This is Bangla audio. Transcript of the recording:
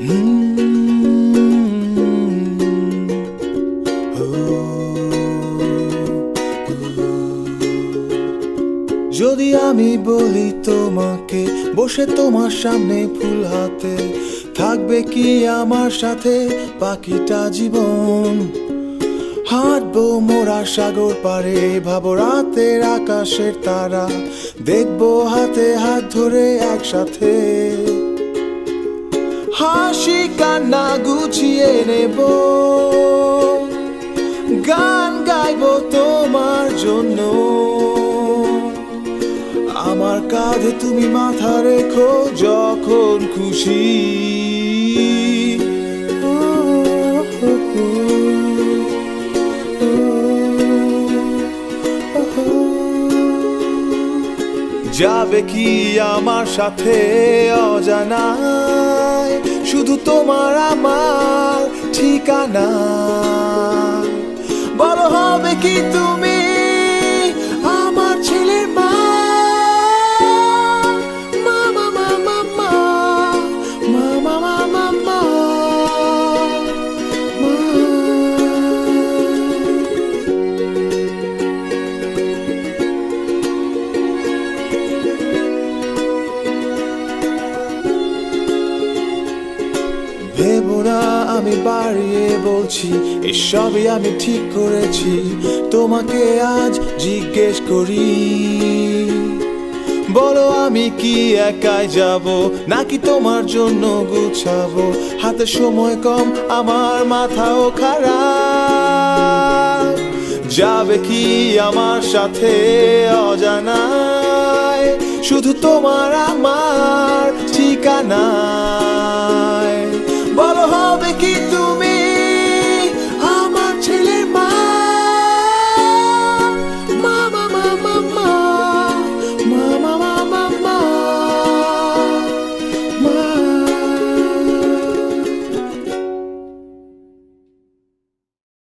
যদি আমি বলি তোমাকে বসে তোমার সামনে ফুল হাতে থাকবে কি আমার সাথে পাখিটা জীবন হাঁটবো মোরা সাগর পারে ভাবো রাতের আকাশের তারা দেখব হাতে হাত ধরে একসাথে হাসি কান্না গুছিয়ে নেব। গান গাইবো তোমার জন্য। আমার কাঁধে তুমি মাথা রেখো যখন খুশি। যাবে কি আমার সাথে অজানায়? শুধু তোমার আমার ঠিকানা। বড় হবে কি তুমি ভেবো না, আমি বাড়িয়ে বলছি, এসবই আমি ঠিক করেছি, তোমাকে আজ জিজ্ঞেস করি। বলো, আমি কি একাই যাব, নাকি তোমার জন্য গুছাবো? হাতে সময় কম, আমার মাথাও খারাপ। যাবে কি আমার সাথে অজানায়? শুধু তোমার আমার Becky